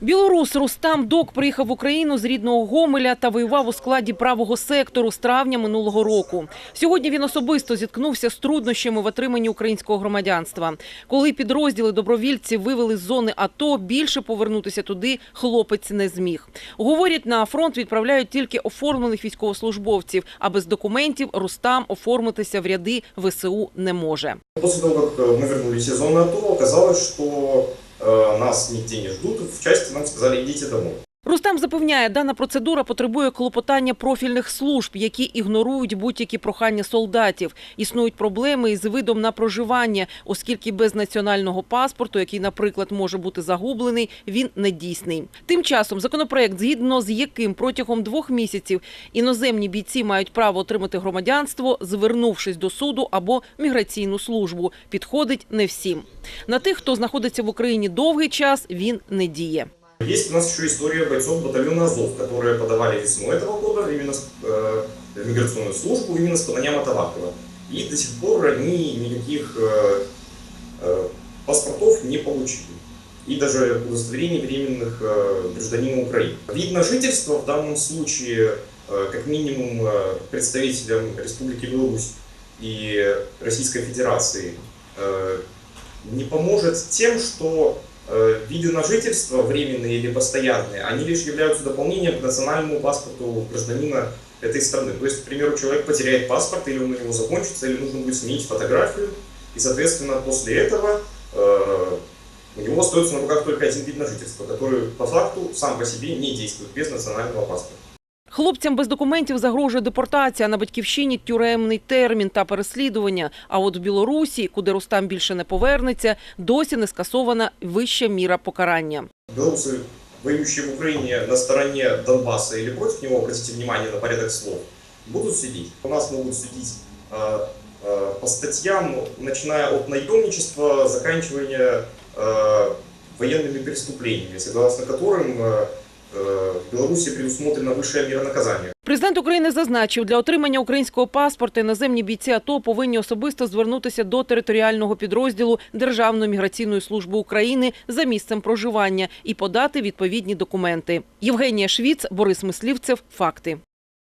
Білорус Рустам Док приїхав в Україну з рідного Гомеля та воював у складі правого сектору з травня минулого року. Сьогодні він особисто зіткнувся з труднощами в отриманні українського громадянства. Коли підрозділи добровільців вивели з зони АТО, більше повернутися туди хлопець не зміг. Говорять, на фронт відправляють тільки оформлених військовослужбовців, а без документів Рустам оформитися в ряди ВСУ не може. После того, как э, мы вернулись из зоны АТО, оказалось, что э, нас нигде не ждут. В части нам сказали, идите домой. Рустам запевняє, дана процедура потребує клопотання профільних служб, які ігнорують будь-які прохання солдатів. Існують проблеми із видом на проживання, оскільки без національного паспорту, який, наприклад, може бути загублений, він не дійсний. Тим часом законопроект, згідно з яким протягом двох місяців іноземні бійці мають право отримати громадянство, звернувшись до суду або міграційну службу, підходить не всім. На тих, хто знаходиться в Україні довгий час, він не діє. Есть у нас еще история бойцов батальона Азов, которые подавали весной этого года именно э, в миграционную службу именно с поданием от. И до сих пор они никаких э, э, паспортов не получили. И даже удостоверений беременных э, гражданина Украины. Вид на жительство в данном случае, э, как минимум, э, представителям Республики Беларусь и Российской Федерации э, не поможет тем, что виды на жительство, временные или постоянные, они лишь являются дополнением к национальному паспорту гражданина этой страны. То есть, к примеру, человек потеряет паспорт, или он у него закончится, или нужно будет сменить фотографию, и, соответственно, после этого э, у него остается на руках только один вид на жительство, который по факту сам по себе не действует без национального паспорта. Хлопцям без документів загрожує депортація на батьківщині тюремний термін та переслідування. А от в Білорусі, куди Рустам більше не повернеться, досі не скасована вища міра покарання. Белорусы, воюющие в Украине на стороне Донбасса или против него, обратите внимание на порядок слов, будут судить. У нас могут судить э, э, по статьям, начиная от наемничества, заканчивая э, военными преступлениями, согласно которым э, э, в Білорусі предусмотрено высшая мера наказання. Президент України зазначив, для отримання українського паспорта іноземні бійці АТО повинні особисто звернутися до територіального підрозділу Державної міграційної служби України за місцем проживання і подати відповідні документи. Євгенія Швіц, Борис Мислівцев. Факти.